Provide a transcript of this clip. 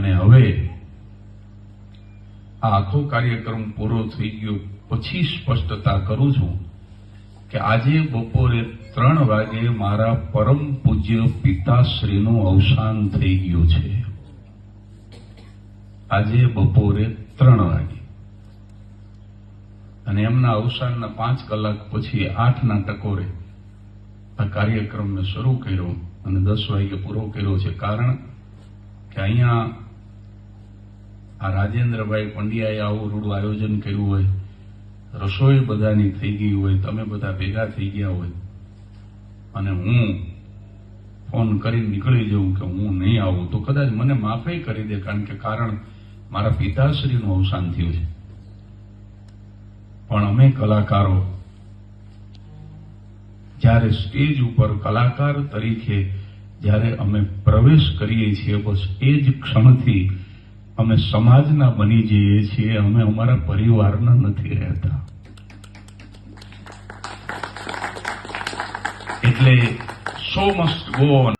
અને હવે આ આખો કાર્યક્રમ પૂરો થઈ ગયો. પછી સ્પષ્ટતા કરું છું કે આજે બપોરે ત્રણ વાગે મારા પરમ પૂજ્ય પિતાશ્રીનું અવસાન થઈ ગયું છે. આજે બપોરે ત્રણ વાગે. અને એમના અવસાનના પાંચ કલાક પછી આઠના ટકોરે આ કાર્યક્રમ મેં શરૂ કર્યો અને દસ વાગે પૂરો કર્યો છે. કારણ કે અહીંયા આ રાજેન્દ્રભાઈ પંડ્યાએ આવું રૂડું આયોજન કર્યું હોય, રસોઈ બધાની થઈ ગઈ હોય, તમે બધા ભેગા થઈ ગયા હોય, અને હું ફોન કરી નીકળી જઉં કે હું નહીં આવું, તો કદાચ મને માફે કરી દે, કારણ કે કારણ મારા પિતાશ્રીનું અવસાન થયું છે. પણ અમે કલાકારો, જ્યારે સ્ટેજ ઉપર કલાકાર તરીકે જ્યારે અમે પ્રવેશ કરીએ છીએ, બસ એ જ ક્ષણથી અમે સમાજના બની જઈએ છીએ, અમે અમારા પરિવારના નથી રહેતા. એટલે સો મસ્ટ ગો ઓન